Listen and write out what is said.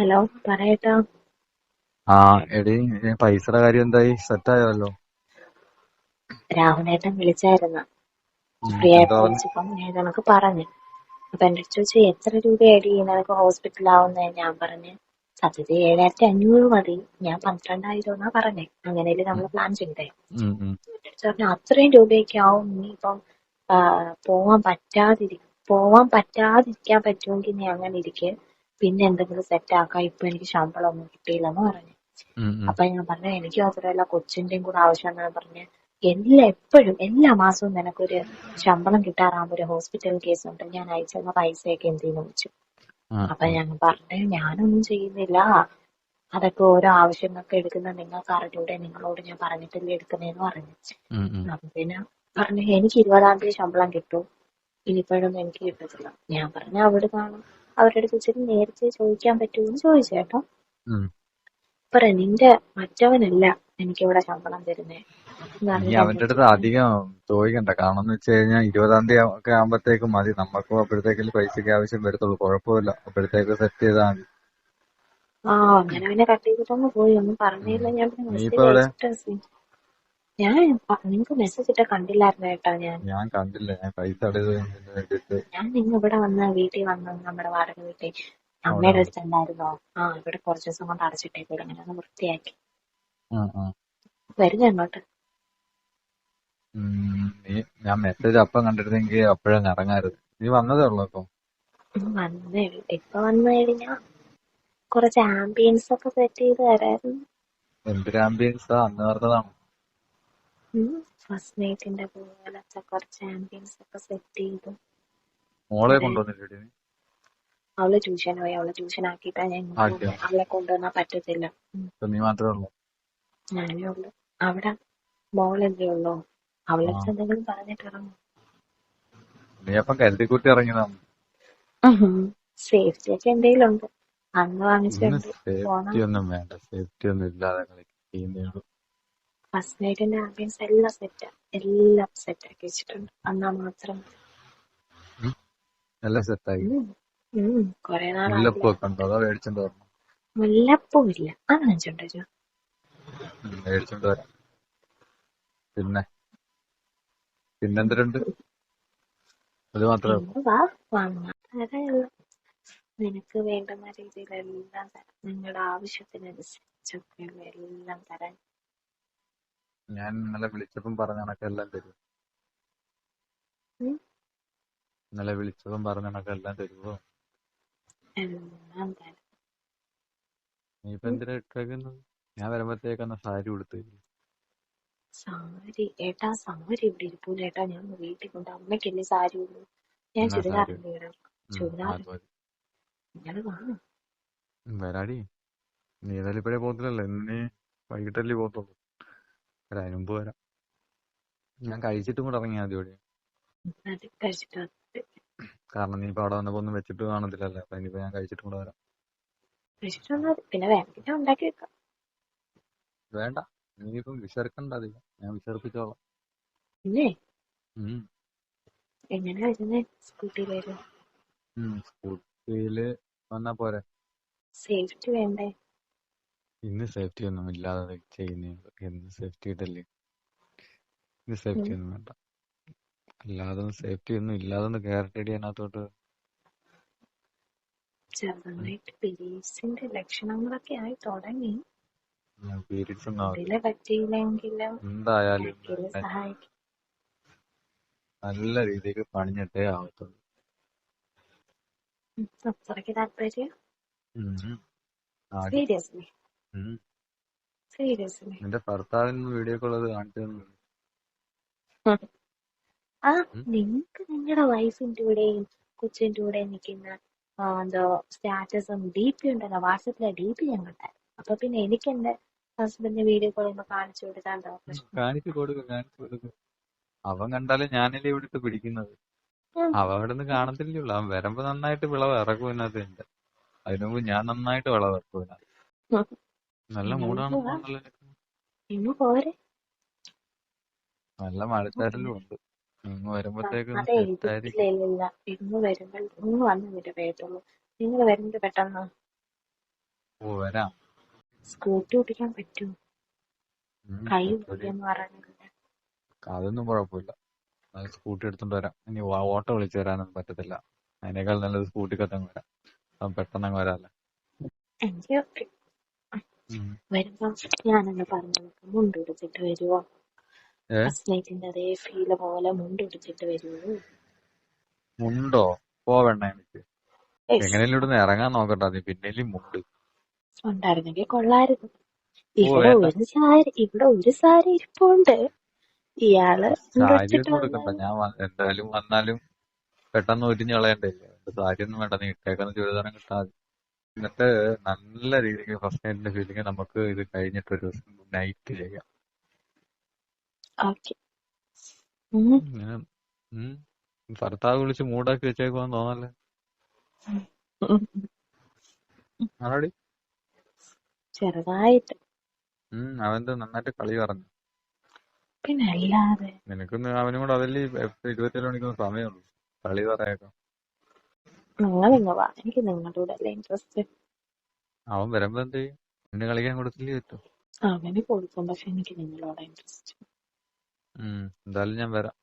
Hello പറയട്ടോ. ആ എടി പൈസയുടെ കാര്യം എന്തായി? സെറ്റ് ആയല്ലോ രാഹുലേട്ടൻ വിളിച്ചായിരുന്നു. ഫ്രീ ആയിട്ട് പറഞ്ഞു? വിളിച്ചപ്പം ഞാൻ കണക്ക് പറഞ്ഞു. അപ്പൊ എന്റെ അടുത്ത് ചോദിച്ചു എത്ര രൂപയടി നിനക്ക് ഹോസ്പിറ്റലാവുന്നേ? ഞാൻ പറഞ്ഞു സത്യത്തിൽ ഏഴായിരത്തി അഞ്ഞൂറ് മതി. ഞാൻ പന്ത്രണ്ടായിരം എന്നാ പറഞ്ഞേ അങ്ങനെയല്ലേ നമ്മൾ പ്ലാൻ ചെയ്തേ. എന്റെ അടുത്ത് പറഞ്ഞു അത്രയും രൂപയൊക്കെ ആവും. നീ ഇപ്പം പോവാൻ പറ്റാതിരി പോവാൻ പറ്റാതിരിക്കാൻ പറ്റുമെങ്കിൽ നീ അങ്ങനെ ഇരിക്കെ. പിന്നെ എന്തെങ്കിലും സെറ്റ് ആക്കാം. ഇപ്പൊ എനിക്ക് ശമ്പളം ഒന്നും കിട്ടിയില്ലെന്ന് പറഞ്ഞു. അപ്പൊ ഞാൻ പറഞ്ഞു എനിക്ക് മാത്രമല്ല കൊച്ചിന്റെയും കൂടെ ആവശ്യമെന്നാണ് പറഞ്ഞു എല്ലാ എപ്പോഴും എല്ലാ മാസവും നിനക്കൊരു ശമ്പളം കിട്ടാറാകുമ്പോ ഒരു ഹോസ്പിറ്റൽ കേസ് ഉണ്ട്. ഞാൻ അയച്ചെന്ന പൈസയൊക്കെ എന്തിനു വെച്ചു അപ്പൊ. ഞാൻ പറഞ്ഞു ഞാനൊന്നും ചെയ്യുന്നില്ല. അതൊക്കെ ഓരോ ആവശ്യങ്ങൾക്ക് എടുക്കുന്ന നിങ്ങൾക്ക് അറിഞ്ഞൂടെ. നിങ്ങളോട് ഞാൻ പറഞ്ഞിട്ടല്ലേ എടുക്കുന്നേന്ന് പറഞ്ഞു. അപ്പൊ പിന്നെ പറഞ്ഞു എനിക്ക് ഇരുപതാം തീയതി ശമ്പളം കിട്ടും. ഇനിയിപ്പോഴൊന്നും എനിക്ക് കിട്ടത്തില്ല. ഞാൻ പറഞ്ഞു അവിടെ കാണും അവരുടെ അടുത്ത് വെച്ചിട്ട് നേരത്തെ ചോദിക്കാൻ പറ്റുമെന്ന് ചോദിച്ചു കേട്ടോ. അപ്പൊ നിന്റെ മറ്റവനല്ല എനിക്കിവിടെ ശമ്പളം തരുന്നേ. നീ അവന്റെ അടുത്ത് അധികം ചോദിക്കണ്ട. കാരണം എന്ന് വെച്ച് കഴിഞ്ഞാൽ ഇരുപതാം തീയതി ഒക്കെ ആകുമ്പോഴത്തേക്ക് മതി. നമ്മക്കും അപ്പോഴത്തേക്ക് പൈസക്ക് ആവശ്യം വരത്തുള്ളൂ. കുഴപ്പമില്ല. അപ്പോഴത്തേക്ക് സെറ്റ് ചെയ്താൽ മതി. ആ അങ്ങനെ പിന്നെ കട്ട് ചെയ്തിട്ടൊന്ന് പോയി. ഒന്നും പറഞ്ഞില്ല. ഞാൻ നീ മെസ്സേജ് ഇപ്പൊ എവിടെ അയച്ചിട്ട് ഞാൻ നിങ്ങക്ക് മെസ്സേജ് ഇട്ട കണ്ടില്ലായിരുന്നു കേട്ടോ ഞാൻ? ഞാൻ കണ്ടില്ല ഞാൻ പൈസ ഞാൻ നിങ്ങ ഇവിടെ വന്ന് വീട്ടിൽ വന്ന് നമ്മുടെ വാടക വീട്ടിൽ അമ്മയുടെ അടുത്ത് ഉണ്ടായിരുന്നോ ആ ഇവിടെ കുറച്ച് ദിവസം കൊണ്ട് അടച്ചിട്ടേക്കൂടെ അങ്ങനെ ഒന്ന് വൃത്തിയാക്കി. വരുന്ന അങ്ങോട്ട് ഞാൻ മെസ്സേജ് അപ്പം കണ്ടിരുന്നെങ്കിൽ അപ്പോഴും ഇറങ്ങായിരുന്നു. നീ വന്നതേ ഉള്ളൂ ഇപ്പൊ? വന്നേ. ഇപ്പൊ വന്നു കഴിഞ്ഞാ കുറച്ച് ആംബിയൻസ് ഒക്കെ സെറ്റ് ചെയ്ത് തരായിരുന്നു. എന്തൊരു ആംബിയൻസ് അന്ന് പറഞ്ഞതാണ്. ഫസ്റ്റ് നൈറ്റിന്റെ പോലത്തെ കുറച്ച് ആംബിയൻസ് ഒക്കെ സെറ്റ് ചെയ്തു. മോളെ കൊണ്ടുവന്നില്ലേ അവൾ ട്യൂഷൻ പോയി. അവളെ ട്യൂഷൻ ആക്കിയിട്ടാ ഞാൻ അവളെ കൊണ്ടുവന്നാ പറ്റത്തില്ല. ഉം. ഇപ്പൊ നീ മാത്രമേ ഉള്ളൂ? ഞാനേ ഉള്ളു. അവിടെ മോളല്ലേ ഉള്ളൂ. അവളെ എന്തെങ്കിലും പറഞ്ഞിട്ട് ഇറങ്ങും. നീ അപ്പം കരുതിക്കുട്ടി ഇറങ്ങിയതാണ് സേഫ്റ്റി ഒക്കെ എന്തെങ്കിലും ഉണ്ട് അന്ന് വാങ്ങിച്ചിട്ടുണ്ട് സേഫ്റ്റി ഒന്നും വേണ്ട. സേഫ്റ്റി ഒന്നും ഇല്ലാതെ കളിക്കുന്നേ ഉള്ളൂ. ഫസ്റ്റ് നൈറ്റിന്റെ ആംബിയൻസ് എല്ലാം സെറ്റ് എല്ലാം സെറ്റ് ആക്കി വെച്ചിട്ടുണ്ട്. എന്നാ മാത്രം. മതി. എല്ലാം. കൊറേ മുല്ലപ്പൂ ഇല്ല അത് മേടിച്ചോണ്ട് വരാം. പിന്നെ? അത് മാത്രമേ നിനക്ക് വേണ്ടുന്ന രീതിയിലെല്ലാം തരാം. നിങ്ങളുടെ ആവശ്യത്തിനനുസരിച്ചൊക്കെ എല്ലാം തരാൻ ഞാൻ ഇന്നലെ വിളിച്ചപ്പം പറഞ്ഞ കണക്കെല്ലാം തരുമോ. ഇന്നലെ വിളിച്ചപ്പം പറഞ്ഞ കണക്കെല്ലാം തരുമോ നീ ഇപ്പൊ. എന്തിനാ ഇട്ടേക്കുന്നത് ഞാൻ വരുമ്പത്തേക്കെന്നാ സാരി കൊടുത്തു സാരി? ഏട്ടാ സാരി ഇവിടെ ഇരിക്കൂല ഏട്ടാ. ഞാൻ വീട്ടിൽ കൊണ്ട് അമ്മയ്ക്കല്ലേ സാരി ഉള്ളൂ ഞാൻ ചുരിദാർ ചുരിദാർ വരാടി. നീ ഏതായാലും ഇപ്പഴേ പോകത്തില്ലല്ലോ. ഇന്ന് വൈകിട്ടല്ലേ പോകത്തുള്ളൂ. വരാം അതിന് മുമ്പ് വരാം. ഞാൻ കഴിച്ചിട്ടും കൂടെ ഇറങ്ങിയാൽ മതി ഇവിടെ. കാരണം നീ ഇപ്പൊ അവിടെ വന്നപ്പോ ഒന്നും വെച്ചിട്ട് കാണത്തില്ലല്ലോ. അപ്പൊ ഇനിയിപ്പോ ഞാൻ കഴിച്ചിട്ടും കൂടെ വരാം. വേണ്ട. നീ ഇപ്പം വിശർക്കണ്ട അധികം. ഞാൻ വിശർപ്പിച്ചോളാം. സ്കൂട്ടിയിൽ വന്നാ പോരെ. സേഫ്റ്റി വേണ്ടേ? ഇന്ന് സേഫ്റ്റി ഒന്നും ഇല്ലാതെ ചെയ്യുന്നേ എന്ന് സേഫ്റ്റി ഇതല്ലേ? ഇന്ന് സേഫ്റ്റി. ഒന്നും വേണ്ട. അല്ലാതെ സേഫ്റ്റി ഒന്നും ഇല്ലാതെ ഒന്ന് കയറട്ടടി അതിനകത്തോട്ട്. ചെറുതായിട്ട് പീരീഡ്സിന്റെ ലക്ഷണങ്ങളൊക്കെ ആയി തുടങ്ങി. പറ്റിയില്ലെങ്കിലും എന്തായാലും സഹായിക്കും. നല്ല രീതിക്ക് പണിഞ്ഞിട്ടേ ആവത്തുള്ളൂ. അത്രയ്ക്ക് താല്പര്യം? സീരിയസ്ലി. സീരിയസ്ലി. നിന്റെ ഭർത്താവിന് വീഡിയോ കോൾ അത് കാണിച്ചു ആ. നിങ്ങക്ക് നിങ്ങളുടെ വൈഫിന്റെ കൂടെയും കൊച്ചിന്റെ കൂടെ നിൽക്കുന്ന എന്തോ സ്റ്റാറ്റസും ഡി പി ഉണ്ടല്ലോ. വാട്സപ്പിലെ ഡി പി ഞാൻ കണ്ടായിരുന്നു അപ്പൊ പിന്നെ എനിക്ക് എന്റെ ഹസ്ബൻഡിന്റെ വീഡിയോ കോൾ ഒന്ന് കാണിച്ചു കൊടുക്കാണ്ടോ കാണിച്ചു കൊടുക്കും കാണിച്ചു കൊടുക്കും. അവൻ കണ്ടാലും ഞാനല്ലേ ഇവിടുത്തെ പിടിക്കുന്നത്. ഉം. അവ അവിടെ നിന്ന് കാണത്തില്ലല്ലോ. അവൻ വരുമ്പോ നന്നായിട്ട് വിളവ് ഇറക്കും എന്റെ അതിനു മുമ്പ് ഞാൻ നന്നായിട്ട് വിളവ് ഇറക്കും. നല്ല മൂടാണ് ഇന്ന് പോരെ? നല്ല മഴച്ചാറ്റലും ഉണ്ട്. ഇങ്ങ് ആ, വരുമ്പത്തേക്കും ഇല്ല ഇല്ല ഇല്ല ഇന്ന് വരുമ്പോൾ ഇന്ന് വന്നിട്ട് നിങ്ങൾ വരുന്നത് പെട്ടെന്ന്? ഓ വരാം. സ്കൂട്ടി ഓടിക്കാൻ പറ്റുമോ കൈ അതൊന്നും കുഴപ്പമില്ല. സ്കൂട്ടി എടുത്തോണ്ട് വരാം. ഇനി ഓട്ടോ വിളിച്ചു വരാനൊന്നും പറ്റത്തില്ല. അതിനേക്കാൾ നല്ലത് സ്കൂട്ടിക്കത്തങ്ങ് വരാം. പെട്ടെന്ന് പെട്ടെന്നങ്ങ് വരാല്ലേ എനിക്ക്. വരുമ്പോ ഞാനൊന്ന് പറഞ്ഞു മുണ്ടുടിച്ചിട്ട് വരുവോ? ഫസ്റ്റ് നൈറ്റിന്റെ അതേ ഫീൽ പോലെ മുണ്ടുടിച്ചിട്ട് വരുവോ? മുണ്ടോ? പോവണ്ട എനിക്ക്. എങ്ങനെയും ഇവിടുന്ന് ഇറങ്ങാൻ നോക്കട്ടെ നീ പിന്നെ മുണ്ട്. ഉണ്ടായിരുന്നെങ്കിൽ കൊള്ളായിരുന്നു. ഇവിടെ ഒരു സാരി ഇവിടെ ഒരു സാരി ഇരിപ്പുണ്ട്. ഇയാൾ ഞാൻ എന്തായാലും വന്നാലും പെട്ടെന്ന് ഒരിഞ്ഞ് കളയണ്ടേ? സാരി ഒന്നും വേണ്ട. നീ ഇട്ടേക്കുന്ന ചുരിദാരം കിട്ടാതെ. എന്നിട്ട് നല്ല രീതിക്ക് ഫസ്റ്റ് നൈറ്റിന്റെ ഫീലിംഗ് നമുക്ക് ഇത് കഴിഞ്ഞിട്ട് ഒരു ദിവസം നൈറ്റ് ചെയ്യാം. ഉം. ഭർത്താവ് വിളിച്ച് മൂടാക്കി വെച്ചേക്കുവാന്ന് തോന്നല്ലേ? ആണോടി? ചെറുതായിട്ട്. ഉം അവന്റെ നന്നായിട്ട് കളി പറഞ്ഞു. പിന്നെ അല്ലാതെ. നിനക്കൊന്ന് അവനും കൂടെ അതല്ലേ ഇരുപത്തിയേഴ് മണിക്കൂർ സമയമുള്ളൂ. കളി പറയാക്കാം നിങ്ങൾ ഇങ്ങ് വാ എനിക്ക് നിങ്ങളുടെ അല്ലേ ഇൻട്രസ്റ്റ് അവൻ വരുമ്പോ എന്ത് ചെയ്യും? നിന്നെ കളിക്കാൻ കൊടുക്കില്ലേ പറ്റും അവന് കൊടുക്കും പക്ഷെ എനിക്ക് നിങ്ങളോട് ഇൻട്രസ്റ്റ് എന്തായാലും ഞാൻ വരാം.